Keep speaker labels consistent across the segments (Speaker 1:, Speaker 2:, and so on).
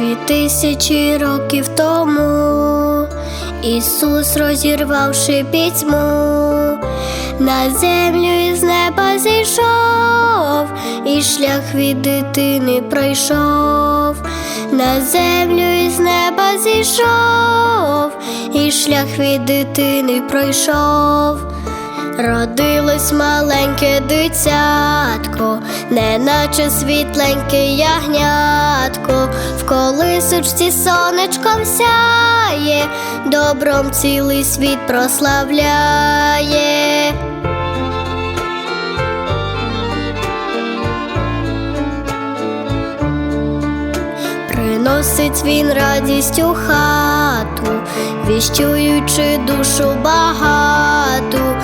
Speaker 1: Дві тисячі років тому Ісус, розірвавши пітьму, на землю із неба зійшов, і шлях від дитини пройшов, на землю із неба зійшов, і шлях від дитини пройшов. Родилось маленьке дитятко, неначе світленьке ягнятко, в колисочці сонечком сяє, добром цілий світ прославляє. Приносить він радість у хату, віщуючи душу багату,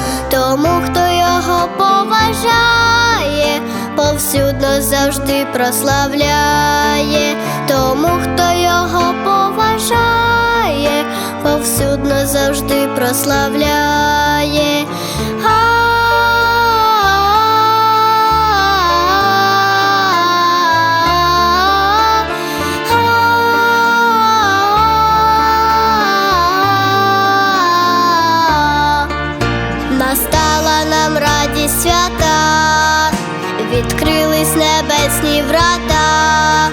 Speaker 1: повсюдно завжди прославляє, тому, хто його поважає, повсюдно завжди прославляє. Врата,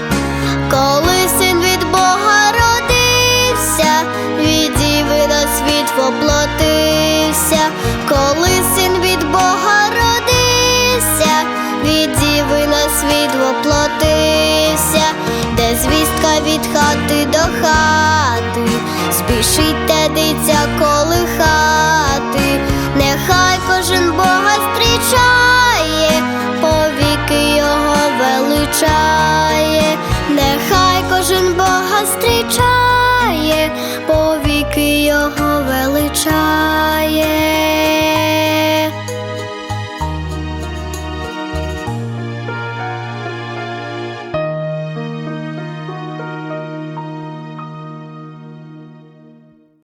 Speaker 1: коли син від Бога родився, від діви на світ воплотився, коли син від Бога родився, від діви на світ воплотився, де звістка від хати до хати, спішить те дитя